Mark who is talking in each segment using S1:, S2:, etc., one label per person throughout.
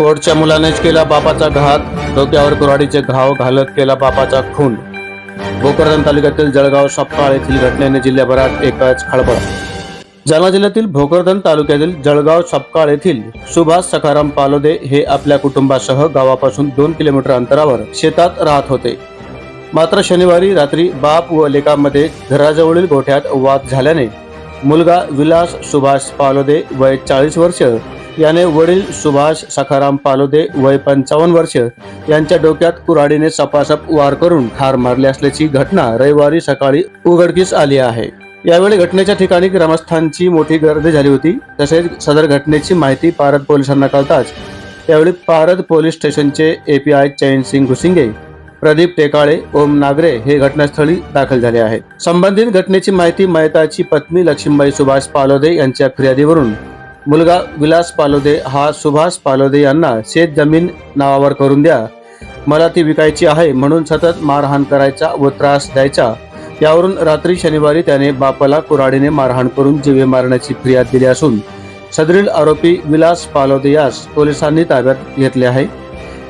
S1: पोटच्या मुलानेच केला बापाचा घात. डोक्यावर कुऱ्हाडीचे घाव घालत केला बापाचा खून. भोकरदन तालुक्यातील जळगाव सपकाळ येथील घटनेने जिल्ह्याभरात एकच खळबळ जालना जिल्ह्यातील भोकरदन तालुक्यातील जळगाव सपकाळ येथील सुभाष सखाराम पालोदे हे आपल्या कुटुंबासह गावापासून दोन किलोमीटर अंतरावर शेतात राहत होते. मात्र शनिवारी रात्री बाप व लेकामध्ये घराजवळील गोठ्यात वाद झाल्याने मुलगा विलास सुभाष पालोदे वय चाळीस वर्ष याने वडील सुभाष सखाराम पालोदे वय पंचावन्न वर्ष यांच्या डोक्यात कुऱ्हाडीने सपासप वार करून ठार मारले असल्याची घटना रविवारी सकाळी उघडकीस आली आहे. यावेळी घटनेच्या ठिकाणी ग्रामस्थांची मोठी गर्दी झाली होती. तसेच सदर घटनेची माहिती पारद पोलिसांना कळताच त्यावेळी पारद पोलीस स्टेशनचे A P I Chainsingh Ghusinge Pradeep Tekale Om Nagare हे घटनास्थळी दाखल झाले आहेत. संबंधित घटनेची माहिती मयताची पत्नी लक्ष्मीबाई सुभाष पालोदे यांच्या फिर्यादीवरून मुलगा विलास पालोदे हा सुभाष पालोदे यांना शेत जमीन नावावर करून द्या. मला ती विकायची आहे म्हणून सतत मारहाण करायचा व त्रास द्यायचा. यावरून रात्री शनिवारी त्याने बापाला कुऱ्हाडीने मारहाण करून जीवे मारण्याची फिर्याद दिली असून सदरील आरोपी विलास पालोदे यास पोलिसांनी ताब्यात घेतले आहे.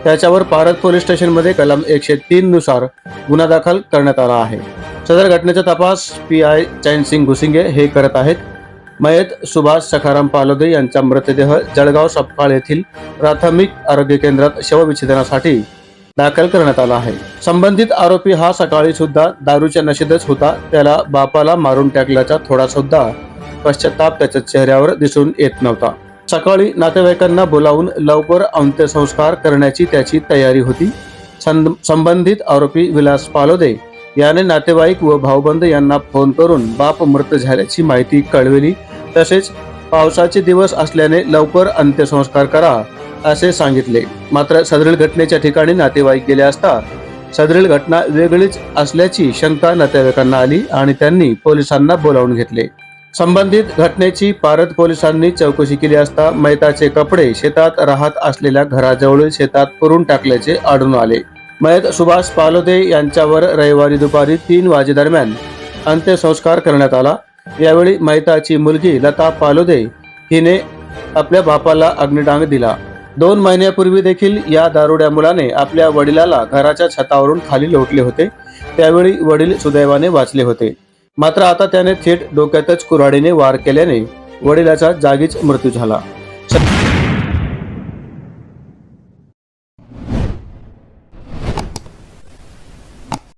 S1: त्याच्यावर पारद पोलीस स्टेशनमध्ये कलम एकशे तीन नुसार गुन्हा दाखल करण्यात आला आहे. सदर घटनेचा तपास पी आय चैनसिंग घुसिंगे हे करत आहेत. मयत सुभाष सखाराम पालोदे यांचा मृतदेह जळगाव सपकाळ येथील प्राथमिक आरोग्य केंद्रात शवविच्छेदनासाठी दाखल करण्यात आला आहे. संबंधित आरोपी हा सकाळी सुद्धा दारूच्या नशेतच होता. त्याला बापाला मारून टाकल्याचा थोडा सुद्धा पश्चाताप त्याच्या चेहऱ्यावर दिसून येत नव्हता. सकाळी नातेवाईकांना बोलावून लवकर अंत्यसंस्कार करण्याची त्याची तयारी होती. संबंधित आरोपी विलास पालोदे याने नातेवाईक व भाऊबंद यांना फोन करून बाप मृत झाल्याची माहिती कळविली. तसेच पावसाचे दिवस असल्याने लवकर अंत्यसंस्कार करा असे सांगितले. मात्र सदरील घटनेच्या ठिकाणी नातेवाईक गेले असता सदरील घटना वेगळीच असल्याची शंका नातेवाईकांना आली आणि त्यांनी पोलिसांना बोलावून घेतले. संबंधित घटनेची पारद पोलिसांनी चौकशी केली असता मैताचे कपडे शेतात राहत असलेल्या घराजवळील शेतात पुरून टाकल्याचे आढळून आले. मयत सुभाष पालोदे यांच्यावर रविवारी दुपारी तीन वाजेदरम्यान अंत्यसंस्कार करण्यात आला. यावेळी मैताची मुलगी लता पालोदे हिने आपल्या बापाला अग्निडांग दिला. दोन महिन्यापूर्वी देखील या दारुड्या मुलाने आपल्या वडिलाला घराच्या छतावरून खाली लोटले होते. त्यावेळी वडील सुदैवाने वाचले होते. मात्र आता त्याने थेट डोक्यातच कुऱ्हाडीने वार केल्याने वडिलाचा जागीच मृत्यू झाला.